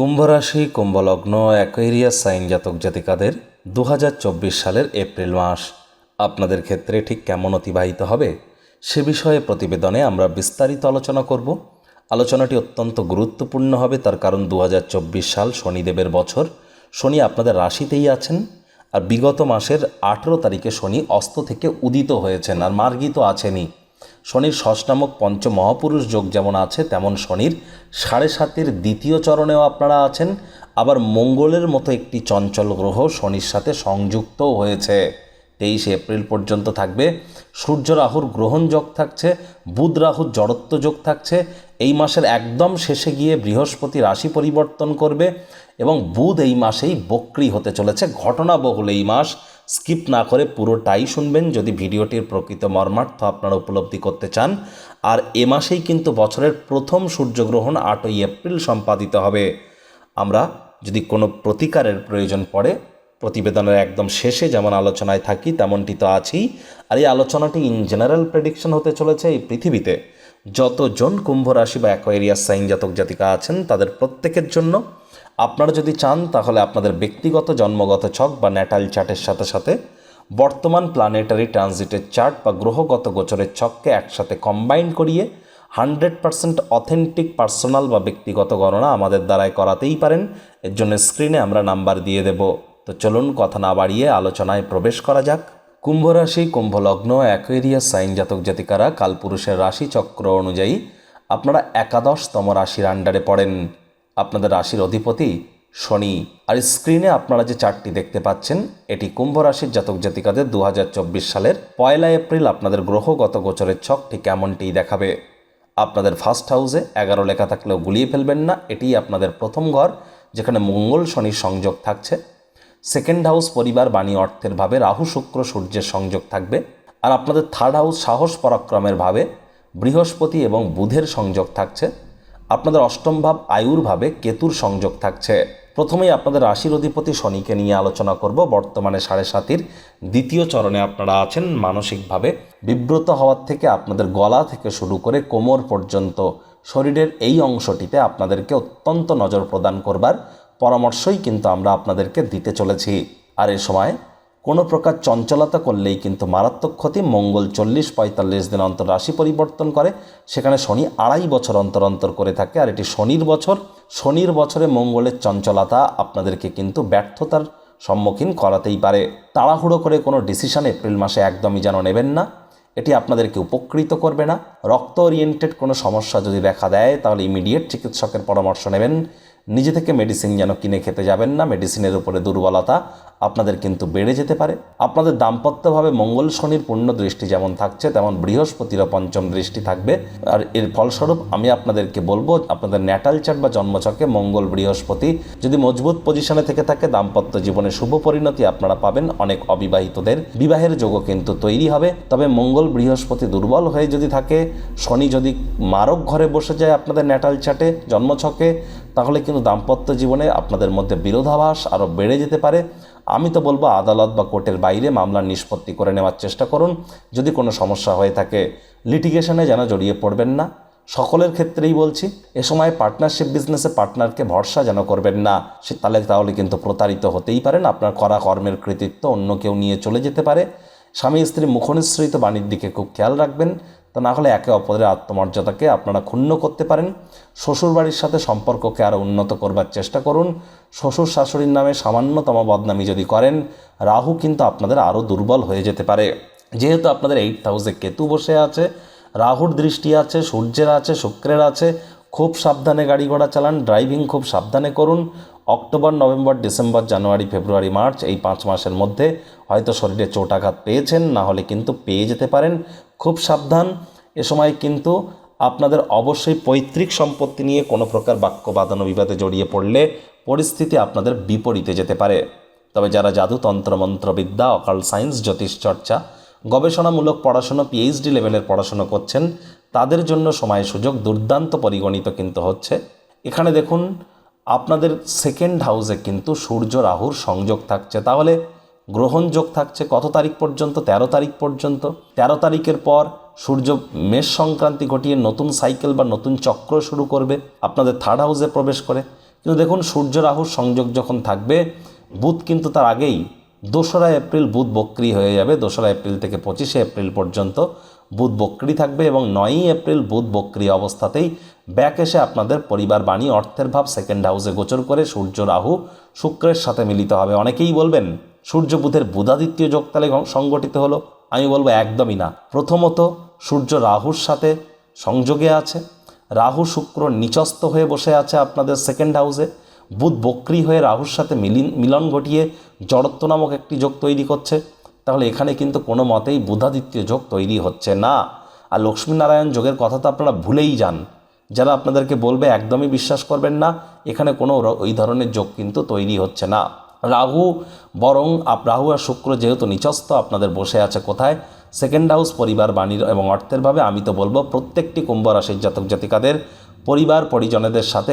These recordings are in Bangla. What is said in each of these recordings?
কুম্ভ রাশি কুম্ভলগ্ন অ্যাকোয়ারিয়াস সাইন জাতক জাতিকাদের দু হাজার চব্বিশ সালের এপ্রিল মাস। আপনাদের ক্ষেত্রে ঠিক কেমন অতিবাহিত হবে সে বিষয়ে প্রতিবেদনে আমরা বিস্তারিত আলোচনা করব। আলোচনাটি অত্যন্ত গুরুত্বপূর্ণ হবে, তার কারণ দু হাজার চব্বিশ সাল শনিদেবের বছর। শনি আপনাদের রাশিতেই আছেন আর বিগত মাসের আঠেরো তারিখে শনি অস্ত থেকে উদিত হয়েছেন আর মার্গিত আছেনই। শনির ষষ্ঠ নামক পঞ্চ মহাপুরুষ যোগ যেমন আছে, তেমন শনির সাড়ে সাতের দ্বিতীয় চরণেও আপনারা আছেন। আবার মঙ্গলের মতো একটি চঞ্চল গ্রহ শনির সাথে সংযুক্তও হয়েছে। তেইশে এপ্রিল পর্যন্ত থাকবে। সূর্য রাহুর গ্রহণ যোগ থাকছে, বুধ রাহুর জড়ত্ব যোগ থাকছে। এই মাসের একদম শেষে গিয়ে বৃহস্পতি রাশি পরিবর্তন করবে এবং বুধ এই মাসেই বক্রি হতে চলেছে। ঘটনাবহুল এই মাস স্কিপ না করে পুরোটাই শুনবেন যদি ভিডিওটির প্রকৃত মর্মার্থ আপনারা উপলব্ধি করতে চান। আর এ মাসেই কিন্তু বছরের প্রথম সূর্যগ্রহণ আটই এপ্রিল সম্পাদিত হবে। আমরা যদি কোনো প্রতিকারের প্রয়োজন পড়ে, প্রতিবেদনের একদম শেষে যেমন আলোচনায় থাকি, তেমনটি তো আছেই। আর এই আলোচনাটি ইন জেনারেল প্রেডিকশন হতে চলেছে এই পৃথিবীতে। যতজন কুম্ভ রাশি বা অ্যাকোয়ারিয়াস সাইন জাতক জাতিকা আছেন, তাদের প্রত্যেকের জন্য আপনারা যদি চান, তাহলে আপনাদের ব্যক্তিগত জন্মগত ছক বা ন্যাটাল চার্টের সাথে সাথে বর্তমান প্ল্যানেটারি ট্রানজিটের চার্ট বা গ্রহগত গোচরের ছককে একসাথে কম্বাইন করিয়ে হান্ড্রেড পারসেন্ট অথেন্টিক পার্সোনাল বা ব্যক্তিগত গণনা আমাদের দ্বারাই করাতেই পারেন। এর জন্য স্ক্রিনে আমরা নাম্বার দিয়ে দেব। তো চলুন, কথা না বাড়িয়ে আলোচনায় প্রবেশ করা যাক। কুম্ভ রাশি, কুম্ভ লগ্ন অ্যাকোয়েরিয়াস সাইন জাতক জাতিকারা কালপুরুষের রাশি চক্র অনুযায়ী আপনারা একাদশতম রাশির আন্ডারে পড়েন। আপনাদের রাশির অধিপতি শনি। আর স্ক্রিনে আপনারা যে চার্টটি দেখতে পাচ্ছেন, এটি কুম্ভ রাশির জাতক জাতিকাদের দু হাজার চব্বিশ সালের পয়লা এপ্রিল আপনাদের গ্রহগত গোচরের ছকটি কেমনটিই দেখাবে। আপনাদের ফার্স্ট হাউসে এগারো লেখা থাকলেও গুলিয়ে ফেলবেন না এটি আপনাদের প্রথম ঘর, যেখানে মঙ্গল শনির সংযোগ থাকছে। সেকেন্ড হাউস পরিবার বাণী অর্থের ভাবে, রাহু শুক্র সূর্যের সংযোগ থাকবে। আর আপনাদের থার্ড হাউস সাহস পরাক্রমের ভাবে, বৃহস্পতি এবং বুধের সংযোগ থাকছে। আপনাদের অষ্টম ভাব আয়ুর ভাবে কেতুর সংযোগ থাকছে। প্রথমেই আপনাদের রাশির অধিপতি শনিকে নিয়ে আলোচনা করব। বর্তমানে সাড়ে সাতির দ্বিতীয় চরণে আপনারা আছেন। মানসিকভাবে বিব্রত হওয়ার থেকে আপনাদের গলা থেকে শুরু করে কোমর পর্যন্ত শরীরের এই অংশটিতে আপনাদেরকে অত্যন্ত নজর প্রদান করবার পরামর্শই কিন্তু আমরা আপনাদেরকে দিতে চলেছি। আর এ সময় কোনো প্রকার চঞ্চলতা করলেই কিন্তু মারাত্মক ক্ষতি। মঙ্গল চল্লিশ পঁয়তাল্লিশ দিন অন্তর রাশি পরিবর্তন করে। সেখানে শনি আড়াই বছর অন্তর অন্তর করে থাকে। আর এটি শনির বছর। শনির বছরে মঙ্গলের চঞ্চলতা আপনাদেরকে কিন্তু ব্যর্থতার সম্মুখীন করাতেই পারে। তাড়াহুড়ো করে কোনো ডিসিশন এপ্রিল মাসে একদমই যেন নেবেন না। এটি আপনাদেরকে উপকৃত করবে না। রক্ত ওরিয়েন্টেড কোনো সমস্যা যদি দেখা দেয়, তাহলে ইমিডিয়েট চিকিৎসকের পরামর্শ নেবেন। নিজে থেকে মেডিসিন যেন কিনে খেতে যাবেন না মেডিসিনের উপরে দুর্বলতা আপনাদের কিন্তু বেড়ে যেতে পারে। আপনাদের দাম্পত্যভাবে মঙ্গল শনির পূর্ণ দৃষ্টি যেমন থাকছে, তেমন বৃহস্পতিরও পঞ্চম দৃষ্টি থাকবে। আর এর ফলস্বরূপ আমি আপনাদেরকে বলব, আপনাদের ন্যাটাল চার্ট বা জন্মছকে মঙ্গল বৃহস্পতি যদি মজবুত পজিশনে থেকে থাকে, দাম্পত্য জীবনে শুভ পরিণতি আপনারা পাবেন, অনেক অবিবাহিতদের বিবাহের যোগও কিন্তু তৈরি হবে। তবে মঙ্গল বৃহস্পতি দুর্বল হয়ে যদি থাকে, শনি যদি মারক ঘরে বসে যায় আপনাদের ন্যাটাল চার্টে জন্মছকে তাহলে কিন্তু দাম্পত্য জীবনে আপনাদের মধ্যে বিরোধাভাস আরও বেড়ে যেতে পারে। আমি তো বলব, আদালত বা কোর্টের বাইরে মামলার নিষ্পত্তি করে নেওয়ার চেষ্টা করুন। যদি কোনো সমস্যা হয়ে থাকে লিটিগেশনে যেন জড়িয়ে পড়বেন না। সকলের ক্ষেত্রেই বলছি, এ সময় পার্টনারশিপ বিজনেসে পার্টনারকে ভরসা যেন করবেন না, সে তাহলে তাহলে কিন্তু প্রতারিত হতেই পারেন। আপনার করা কর্মের কৃতিত্ব অন্য কেউ নিয়ে চলে যেতে পারে। স্বামী স্ত্রী মুখনিসৃত বাণীর দিকে খুব খেয়াল রাখবেন। তা না হলে একে অপরের আত্মমর্যাদাকে আপনারা ক্ষুণ্ণ করতে পারেন। শ্বশুরবাড়ির সাথে সম্পর্ককে আরও উন্নত করবার চেষ্টা করুন। শ্বশুর শাশুড়ির নামে সামান্যতম বদনামি যদি করেন, রাহু কিন্তু আপনাদের আরও দুর্বল হয়ে যেতে পারে। যেহেতু আপনাদের এইট হাউসে কেতু বসে আছে, রাহুর দৃষ্টি আছে, সূর্যের আছে, শুক্রের আছে খুব সাবধানে গাড়ি ঘোড়া চালান ড্রাইভিং খুব সাবধানে করুন। October, November, December, January, February, March, এই পাঁচ মাসের মধ্যে হয়তো শরীরে চোটাঘাত পেয়েছেন, না হলে কিন্তু পেয়ে যেতে পারেন। খুব সাবধান। এ সময় কিন্তু আপনাদের অবশ্যই পৈতৃক সম্পত্তি নিয়ে কোনো প্রকার বাক্য, বাদানো বিবাদে জড়িয়ে পড়লে পরিস্থিতি আপনাদের বিপরীতে যেতে পারে। তবে যারা জাদু, তন্ত্র মন্ত্রবিদ্যা অকাল সায়েন্স জ্যোতিষ চর্চা, গবেষণামূলক পড়াশুনো পিএইচডি লেভেলের পড়াশুনো করছেন তাদের জন্য সময় সুযোগ দুর্দান্ত পরিগণিত কিন্তু হচ্ছে। এখানে দেখুন, আপনাদের সেকেন্ড হাউসে কিন্তু সূর্য, রাহুর সংযোগ থাকছে। তাহলে গ্রহণযোগ থাকছে কত তারিখ পর্যন্ত? ১৩ তারিখ পর্যন্ত। ১৩ তারিখের পর সূর্য মেষ সংক্রান্তি ঘটিয়ে নতুন সাইকেল বা নতুন চক্র শুরু করবে, আপনাদের থার্ড হাউসে প্রবেশ করে। কিন্তু দেখুন, সূর্য, রাহুর সংযোগ যখন থাকবে, বুধ কিন্তু তার আগেই দোসরা এপ্রিল বুধ বক্রি হয়ে যাবে। দোসরা এপ্রিল থেকে পঁচিশে এপ্রিল পর্যন্ত বুধ বক্রি থাকবে এবং নয়ই এপ্রিল বুধ বক্রি অবস্থাতেই ব্যাক এসে আপনাদের পরিবার বাণী, অর্থের ভাব সেকেন্ড হাউসে গোচর করে সূর্য, রাহু, শুক্রের সাথে মিলিত হবে। অনেকেই বলবেন, সূর্য বুধের বুধাদিত্য যোগ তাহলে সংগঠিত হলো। আমি বলব একদমই না। প্রথমত, সূর্য রাহুর সাথে সংযোগে আছে। রাহু শুক্র নিচস্থ হয়ে বসে আছে আপনাদের সেকেন্ড হাউসে বুধ বক্রি হয়ে রাহুর সাথে মিলিন মিলন ঘটিয়ে জড়ত্ব নামক একটি যোগ তৈরি করছে। তাহলে এখানে কিন্তু কোনো মতেই বুধাদিত্য যোগ তৈরি হচ্ছে না। আর লক্ষ্মীনারায়ণ যোগের কথা তো আপনারা ভুলেই যান। যারা আপনাদেরকে বলবে একদমই বিশ্বাস করবেন না, এখানে কোনো ওই ধরনের যোগ কিন্তু তৈরি হচ্ছে না। রাহু বরং আপ রাহু আর শুক্র যেহেতু নিচস্থ, আপনাদের বসে আছে কোথায়? সেকেন্ড হাউস পরিবার বাণীর এবং অর্থের ভাবে। আমি তো বলব প্রত্যেকটি কুম্ভ রাশির জাতক জাতিকাদের, পরিবার, পরিজনেদের সাথে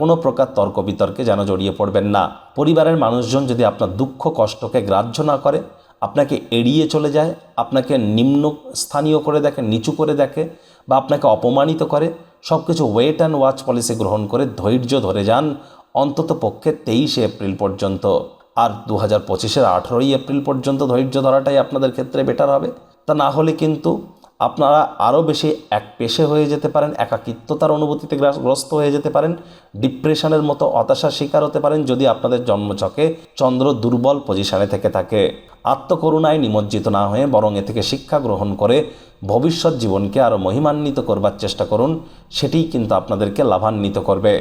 কোনো প্রকার তর্ক বিতর্কে যেন জড়িয়ে পড়বেন না। পরিবারের মানুষজন যদি আপনার দুঃখ, কষ্টকে গ্রাহ্য না করে আপনাকে এড়িয়ে চলে যায়, আপনাকে নিম্ন স্থানীয় করে দেখে, নিচু করে দেখে বা আপনাকে অপমানিত করে সব কিছু ওয়েট অ্যান্ড ওয়াচ পলিসি গ্রহণ করে ধৈর্য ধরে যান অন্তত পক্ষে তেইশে এপ্রিল পর্যন্ত। আর দু হাজার পঁচিশের আঠেরোই এপ্রিল পর্যন্ত ধৈর্য ধরাটাই আপনাদের ক্ষেত্রে বেটার হবে। তা না হলে কিন্তু আপনারা আরও বেশি এক পেশে হয়ে যেতে পারেন, একাকিত্বতার অনুভূতিতে গ্রাস- গ্রস্ত হয়ে যেতে পারেন, ডিপ্রেশনের মতো হতাশার শিকার হতে পারেন যদি আপনাদের জন্মচকে চন্দ্র দুর্বল পজিশনে থেকে থাকে। আত্মকরুণায় নিমজ্জিত না হয়ে বরং এ থেকে শিক্ষা গ্রহণ করে ভবিষ্যৎ জীবনকে আরও মহিমান্বিত করবার চেষ্টা করুন, সেটিই কিন্তু আপনাদেরকে লাভান্বিত করবে।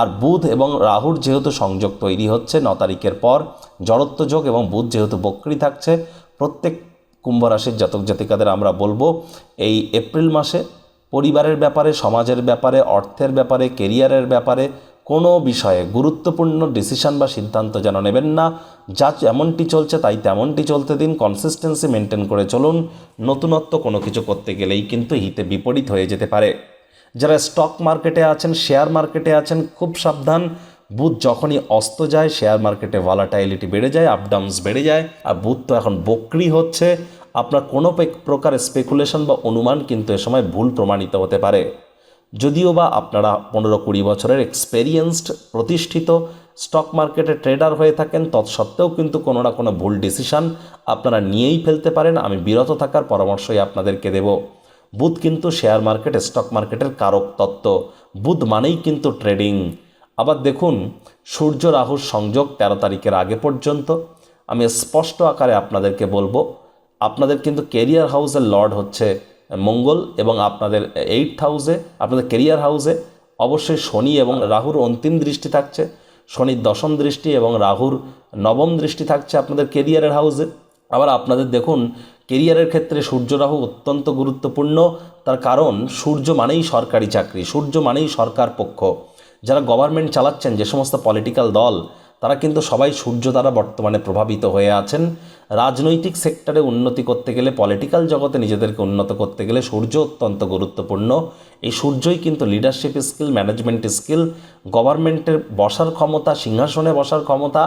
আর বুধ এবং রাহুর যেহেতু সংযোগ তৈরি হচ্ছে, ন তারিখের পর জড়ত্ব যোগ এবং বুধ যেহেতু বক্রি থাকছে, প্রত্যেক কুম্ভ রাশির জাতক জাতিকাদের আমরা বলব, এই এপ্রিল মাসে পরিবারের ব্যাপারে, সমাজের ব্যাপারে, অর্থের ব্যাপারে, কেরিয়ারের ব্যাপারে কোনো বিষয়ে গুরুত্বপূর্ণ ডিসিশন বা সিদ্ধান্ত যেন নেবেন না। যা যেমনটি চলছে তাই তেমনটি চলতে দিন। কনসিস্টেন্সি মেনটেন করে চলুন। নতুনত্ব কোনো কিছু করতে গেলেই কিন্তু হিতে বিপরীত হয়ে যেতে পারে। যারা স্টক মার্কেটে আছেন শেয়ার মার্কেটে আছেন, খুব সাবধান। বুথ যখনই অস্ত যায় শেয়ার মার্কেটে ভলাটাইলিটি বেড়ে যায় আপডাউনস বেড়ে যায়। আর বুথ তো এখন বক্রি হচ্ছে। আপনার কোনো প্রকার স্পেকুলেশন বা অনুমান কিন্তু এ সময় ভুল প্রমাণিত হতে পারে। যদিও বা আপনারা পনেরো কুড়ি বছরের এক্সপেরিয়েন্সড প্রতিষ্ঠিত স্টক মার্কেটে ট্রেডার হয়ে থাকেন, তৎসত্ত্বেও কিন্তু কোনো না কোনো ভুল ডিসিশন আপনারা নিয়েই ফেলতে পারেন। আমি বিরত থাকার পরামর্শই আপনাদেরকে দেব। বুধ কিন্তু শেয়ার মার্কেট স্টক মার্কেটের কারক তত্ত্ব। বুধ মানেই কিন্তু ট্রেডিং আবার দেখুন, সূর্য রাহুর সংযোগ তেরো তারিখের আগে পর্যন্ত। আমি স্পষ্ট আকারে আপনাদেরকে বলব, আপনাদের কিন্তু কেরিয়ার হাউসের লর্ড হচ্ছে মঙ্গল এবং আপনাদের এইট হাউসে আপনাদের কেরিয়ার হাউসে অবশ্যই শনি এবং রাহুর অন্তিম দৃষ্টি থাকছে। শনির দশম দৃষ্টি এবং রাহুর নবম দৃষ্টি থাকছে আপনাদের কেরিয়ারের হাউসে আবার আপনাদের দেখুন কেরিয়ারের ক্ষেত্রে সূর্য রাহু অত্যন্ত গুরুত্বপূর্ণ। তার কারণ, সূর্য মানেই সরকারি চাকরি, সূর্য মানেই সরকার পক্ষ। যারা গভর্নমেন্ট চালাচ্ছেন, যে সমস্ত পলিটিক্যাল দল তারা কিন্তু সবাই সূর্য দ্বারা বর্তমানে প্রভাবিত হয়ে আছেন। রাজনৈতিক সেক্টরে উন্নতি করতে গেলে পলিটিক্যাল জগতে নিজেদেরকে উন্নত করতে গেলে সূর্য অত্যন্ত গুরুত্বপূর্ণ। এই সূর্যই কিন্তু লিডারশিপ স্কিল ম্যানেজমেন্ট স্কিল গভর্নমেন্টের বসার ক্ষমতা, সিংহাসনে বসার ক্ষমতা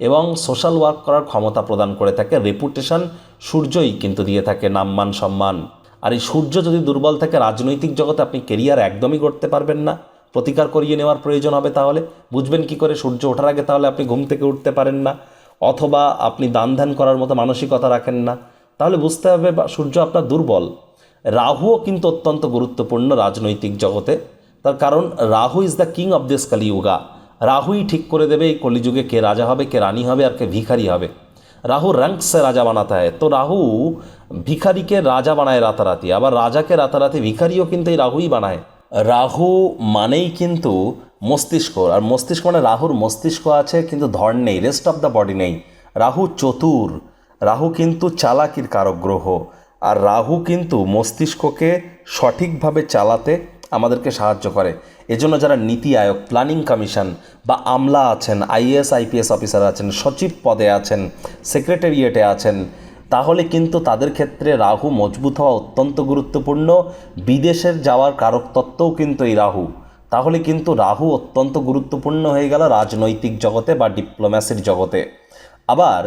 এবং সোশ্যাল ওয়ার্ক করার ক্ষমতা প্রদান করে থাকে। রেপুটেশন সূর্যই কিন্তু দিয়ে থাকে নাম্মান, সম্মান। আর এই সূর্য যদি দুর্বল থাকে, রাজনৈতিক জগতে আপনি কেরিয়ার একদমই করতে পারবেন না। প্রতিকার করিয়ে নেওয়ার প্রয়োজন হবে তাহলে। বুঝবেন কি করে? সূর্য ওঠার আগে তাহলে আপনি ঘুম থেকে উঠতে পারেন না, অথবা আপনি দান ধ্যান করার মতো মানসিকতা রাখেন না। তাহলে বুঝতে হবে বা, সূর্য আপনার দুর্বল। রাহুও কিন্তু অত্যন্ত গুরুত্বপূর্ণ রাজনৈতিক জগতে। তার কারণ, Rahu is the king of this Kaliyuga রাহুই ঠিক করে দেবে এই কলিযুগে কে রাজা হবে, কে রানী হবে, আর কে ভিখারি হবে। রাহু রঙ্ক সে রাজা বানাতে হয়। তো রাহু ভিখারিকে রাজা বানায় রাতারাতি। আবার রাজাকে রাতারাতি ভিখারিও কিন্তু এই রাহুই বানায়। রাহু মানেই কিন্তু মস্তিষ্ক, আর মস্তিষ্ক মানে রাহুর মস্তিষ্ক আছে, কিন্তু ধর নেই রেস্ট অফ দ্য বডি নেই। রাহু চতুর, রাহু কিন্তু চালাকির কারক গ্রহ আর রাহু কিন্তু মস্তিষ্ককে সঠিকভাবে চালাতে আমাদেরকে সাহায্য করে। এজন্য যারা নীতি আয়োগ প্ল্যানিং কমিশন বা আমলা আছেন আইএএস আইপিএস অফিসার আছেন, সচিব পদে আছেন সেক্রেটারিয়েটে আছেন তাহলে কিন্তু তাদের ক্ষেত্রে রাহু মজবুত হওয়া অত্যন্ত গুরুত্বপূর্ণ। বিদেশের যাওয়ার কারক তত্ত্বও কিন্তু এই রাহু। তাহলে কিন্তু রাহু অত্যন্ত গুরুত্বপূর্ণ হয়ে গেল রাজনৈতিক জগতে বা ডিপ্লোম্যাসির জগতে। আবার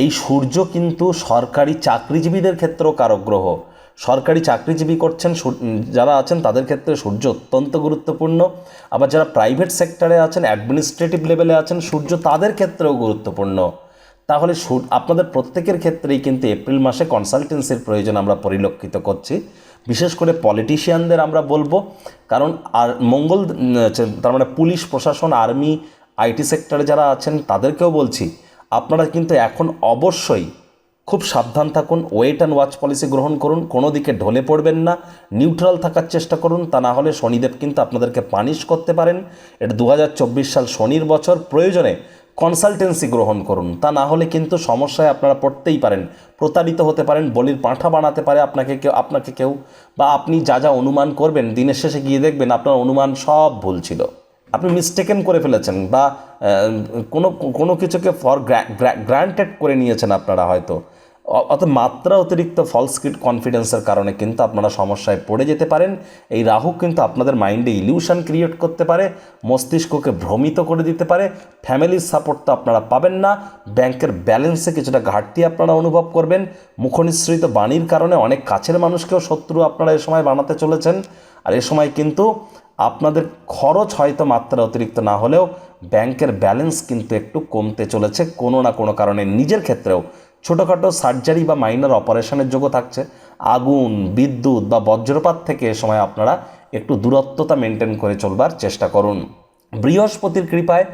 এই সূর্য কিন্তু সরকারি চাকরিজীবীদের ক্ষেত্রেও কারক গ্রহ। সরকারি চাকরিজীবী করছেন যারা আছেন তাদের ক্ষেত্রে সূর্য অত্যন্ত গুরুত্বপূর্ণ। আবার যারা প্রাইভেট সেক্টরে আছেন অ্যাডমিনিস্ট্রেটিভ লেভেলে আছেন, সূর্য তাদের ক্ষেত্রেও গুরুত্বপূর্ণ। তাহলে আপনাদের প্রত্যেকের ক্ষেত্রেই কিন্তু এপ্রিল মাসে কনসালটেন্সির প্রয়োজন আমরা পরিলক্ষিত করছি। বিশেষ করে পলিটিশিয়ানদের আমরা বলব, কারণ আর মঙ্গল তার মানে পুলিশ, প্রশাসন আর্মি আইটি সেক্টরে যারা আছেন, তাদেরকেও বলছি, আপনারা কিন্তু এখন অবশ্যই খুব সাবধান থাকুন ওয়েট অ্যান্ড ওয়াচ পলিসি গ্রহণ করুন, কোনো দিকে ঢলে পড়বেন না নিউট্রাল থাকার চেষ্টা করুন, তা না হলে শনিদেব কিন্তু আপনাদেরকে পানিশ করতে পারেন। এটা দু হাজার চব্বিশ সাল শনির বছর, প্রয়োজনে কনসালটেন্সি গ্রহণ করুন। তা না হলে কিন্তু সমস্যায় আপনারা পড়তেই পারেন। প্রতারিত হতে পারেন, বলির পাঁঠা বানাতে পারে আপনাকে কেউ আপনাকে কেউ, বা আপনি যা যা অনুমান করবেন, দিনের শেষে গিয়ে দেখবেন আপনার অনুমান সব ভুল ছিল। আপনি মিস্টেকেন করে ফেলেছেন, বা কোনো কোনো কিছুকে ফর গ্রান্টেড করে নিয়েছেন আপনারা হয়তো। অত মাত্রা অতিরিক্ত ফলস কনফিডেন্সের কারণে কিন্তু আপনারা সমস্যায় পড়ে যেতে পারেন। এই রাহু কিন্তু আপনাদের মাইন্ডে ইলিউশন ক্রিয়েট করতে পারে, মস্তিষ্ককে ভ্রমিত করে দিতে পারে ফ্যামিলির সাপোর্ট তো আপনারা পাবেন না ব্যাংকের ব্যালেন্সে কিছুটা ঘাটতি আপনারা অনুভব করবেন, মুখনিসৃত বাণীর কারণে অনেক কাছের মানুষকেও শত্রু আপনারা এ সময় বানাতে চলেছেন। আর এ সময় কিন্তু আপনাদের খরচ হয়তো মাত্রা অতিরিক্ত না হলেও ব্যাংকের ব্যালেন্স কিন্তু একটু কমতে চলেছে, কোনো না কোনো কারণে নিজের ক্ষেত্রেও। ছোটোখাটো সার্জারি বা মাইনার অপারেশনের যোগ্য থাকছে। আগুন, বিদ্যুৎ বা বজ্রপাত থেকে এ সময় আপনারা একটু দূরত্বতা মেনটেন করে চলবার চেষ্টা করুন। বৃহস্পতির কৃপায়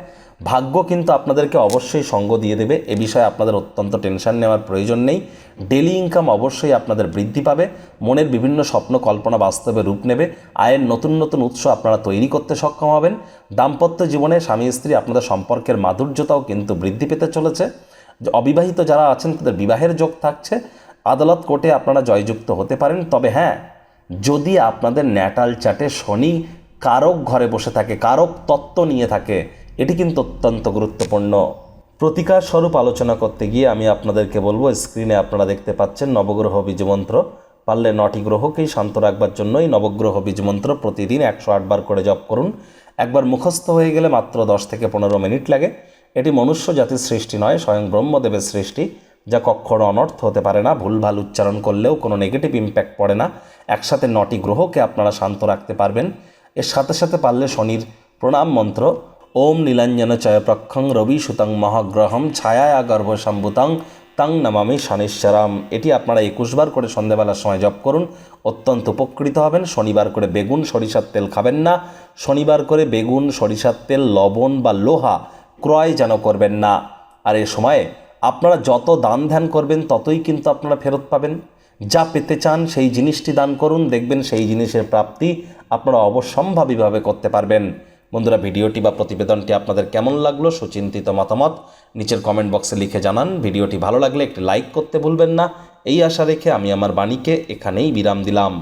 ভাগ্য কিন্তু আপনাদেরকে অবশ্যই সঙ্গ দিয়ে দেবে। এ বিষয়ে আপনাদের অত্যন্ত টেনশন নেওয়ার প্রয়োজন নেই। ডেলি ইনকাম অবশ্যই আপনাদের বৃদ্ধি পাবে। মনের বিভিন্ন স্বপ্ন, কল্পনা, বাস্তবে রূপ নেবে। আয়ের নতুন নতুন উৎস আপনারা তৈরি করতে সক্ষম হবেন। দাম্পত্য জীবনে স্বামী স্ত্রী আপনাদের সম্পর্কের মাধুর্যতাও কিন্তু বৃদ্ধি পেতে চলেছে। যে অবিবাহিত যারা আছেন, তাদের বিবাহের যোগ থাকছে। আদালত কোর্টে আপনারা জয়যুক্ত হতে পারেন। তবে হ্যাঁ যদি আপনাদের ন্যাটাল চাটে শনি কারক ঘরে বসে থাকে, কারক তত্ত্ব নিয়ে থাকে, এটি কিন্তু অত্যন্ত গুরুত্বপূর্ণ। প্রতিকার স্বরূপ আলোচনা করতে গিয়ে আমি আপনাদেরকে বলব, স্ক্রিনে আপনারা দেখতে পাচ্ছেন নবগ্রহ বীজমন্ত্র। পারলে নটি গ্রহকেই শান্ত রাখবার জন্যই নবগ্রহ বীজমন্ত্র প্রতিদিন একশো আটবার করে জপ করুন। একবার মুখস্থ হয়ে গেলে মাত্র দশ থেকে পনেরো মিনিট লাগে। এটি মনুষ্য জাতির সৃষ্টি নয়, স্বয়ং ব্রহ্মদেবের সৃষ্টি, যা কখনো অনর্থ হতে পারে না, ভুলভাল উচ্চারণ করলেও কোনো নেগেটিভ ইম্প্যাক্ট পড়ে না। একসাথে নটি গ্রহকে আপনারা শান্ত রাখতে পারবেন। এর সাথে সাথে পারলে শনির প্রণাম মন্ত্র, ওম নীলাঞ্জন চয়প্রক্ষং রবি সুতং মহাগ্রহম ছায়া গর্ভসম্ভুতং তাং নামামি শনিশ্বরাম। এটি আপনারা একুশবার করে সন্ধেবেলার সময় জপ করুন, অত্যন্ত উপকৃত হবেন। শনিবার করে বেগুন সরিষার তেল খাবেন না। শনিবার করে বেগুন, সরিষার তেল, লবণ বা লোহা ক্রয় যেন করবেন না। আর এ সময়ে আপনারা যত দান ধ্যান করবেন, ততই কিন্তু আপনারা ফেরত পাবেন। যা পেতে চান সেই জিনিসটি দান করুন, দেখবেন সেই জিনিসের প্রাপ্তি আপনারা অবশ্যম্ভাবীভাবে করতে পারবেন। বন্ধুরা, ভিডিওটি বা প্রতিবেদনটি আপনাদের কেমন লাগল সুচিন্তিত মতামত নিচের কমেন্ট বক্সে লিখে জানান। ভিডিওটি ভালো লাগলে একটি লাইক করতে ভুলবেন না। এই আশা রেখে আমি আমার বাণীকে এখানেই বিরাম দিলাম।